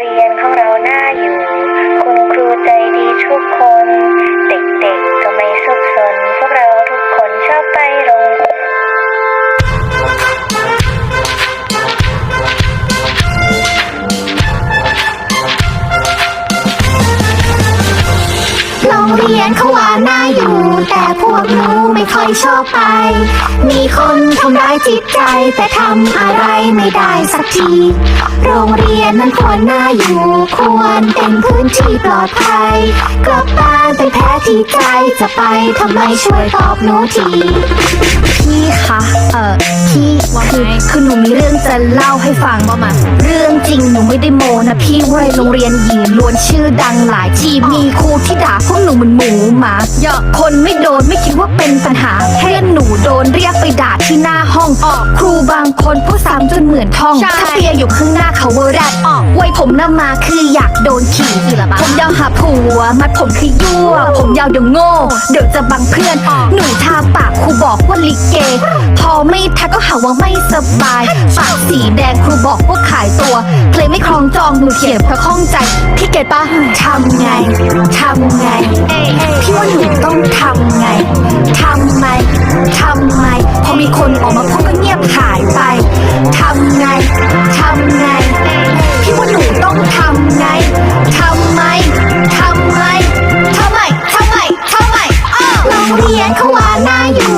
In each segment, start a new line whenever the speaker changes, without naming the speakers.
เรียนของเราน่าอยู่ คุณครูใจดีทุกคน เรียน
เขาว่าน่าอยู่ แต่พวกหนูไม่ค่อยชอบไป มีคนทำร้ายจิตใจ แต่ทำอะไรไม่ได้สักที โรงเรียนมันควรน่าอยู่ ควรเป็นพื้นที่ปลอดภัย กลับบ้านไปแพ้ที่ใจจะไปทำไมช่วยตอบหนูที พี่คะเอ่อพี่คือคือหนูมีเรื่องจะเล่าให้ฟัง ว่ามาเรื่องจริงหนูไม่ได้โมนะพี่เว้ยโรงเรียนหญิงล้วนชื่อดังหลายที่มีครูที่ด่าพวกหนูเหมันหมูหมาเยอะคนไม่โดนไม่คิดว่าเป็นปัญหาแค่หนูโดนเรียกไปด่าที่หน้าห้องครูบางคนพูดซ้ำจนเหมือนท่องถ้าเปียอยู่ข้างหน้าเขาว่าแรดไว้ผมหน้ามาคืออยากโดนขี่ ผมยาวหาผัว มัดผมคือยั่ว ผมยาวเดี๋ยวโง่ เดี๋ยวจะบังเพื่อน หนูทาปากครูบอกว่าลิเกพอไม่ทักก็หาว่าไม่สบาย ปากสีแดงครูบอกว่าขายตัวเพลงไม่คล้องจองหนูเขียนเพราะข้องใจ พี่เกดปะทำไง ทำไง พี่ว่าหนูต้องทำไง ทำไม ทำไม พอมีคนออกมาพูดก็เงียบหายไป ทำไง ทำไง พี่ว่าหนูต้องทำไง ทำไม ทำไม ทำไม ทำไม ทำไมอ้าวโรงเรียนเขาว่าน่าอยู่แต่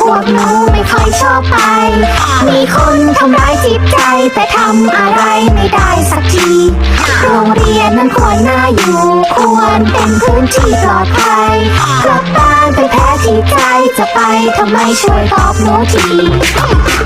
พวกหนูไม่ค่อยชอบไป มีคนทำร้ายจิตใจ แต่ทำอะไรไม่ได้สักที โรงเรียนนั้นควรน่าอยู่ ควรเป็นพื้นที่ปลอดภัยกลับบ้าน ไปแพ้ที่ใจจะไปทำไมช่วยตอบหนูที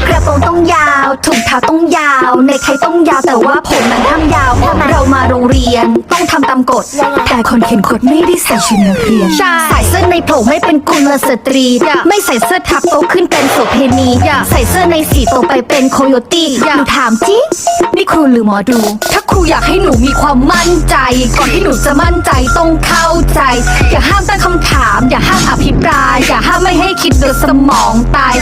กระโปรงต้องยาวถุงเท้าต้องยาวในไทยต้องยาวแต่ว่าผมนั้นห้ามยาวเรามาโรงเรียนต้องทำตามกฎแต่คนเขียนกฎไม่ได้ใส่ชุดนักเรียนใส่เสื้อในโผล่ไม่เป็นกุลสตรี ไม่ใส่เสื้อทับโตขึ้นเป็นโสเพณีใส่เสื้อในสีโตไปเป็นโคโยตี้หนูถามจินี่ครูหรือหมอดูถ้า ครูอยากให้หนูมีความมั่นใจ ก่อนที่หนูจะมั่นใจต้องเข้าใจ อย่าห้ามตั้งคำถาม อย่าห้ามอภิปราย อย่าห้ามไม่ให้คิดโดยสมองตาย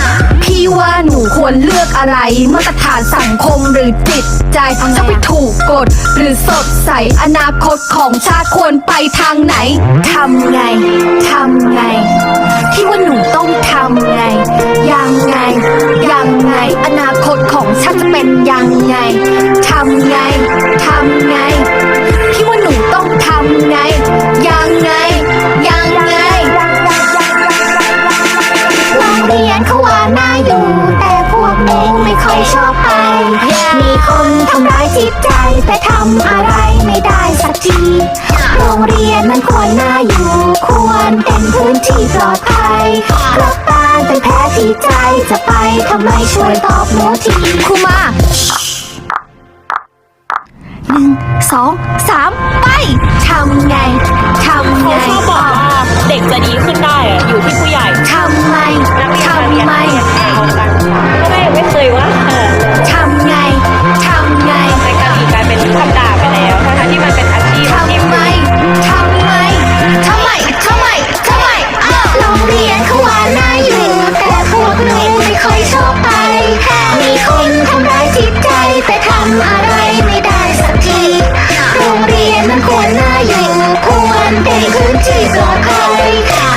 พี่ว่าหนูควรเลือกอะไรมาตรฐานสังคมหรือจิตใจจะไปถูกกฎหรือสดใสอนาคตของชาติควรไปทางไหนทำไงทำไง จิตใจแต่ทำอะไรไม่ได้สักที โรงเรียนมันควรน่าอยู่ ควรเป็นพื้นที่ปลอดภัยกลับบ้านไปแพ้ที่ใจจะไปทำไมช่วยตอบหนูทีครูมาหนึ่งสองสามไปทำไงทำไง
เขาชอบบอกว่าเด็กจะดีขึ้นได้อะอยู่
ไม่ได้สักทีโรงเรียนมันควรน่าอยู่ควรเป็นพื้นที่ปลอดภัย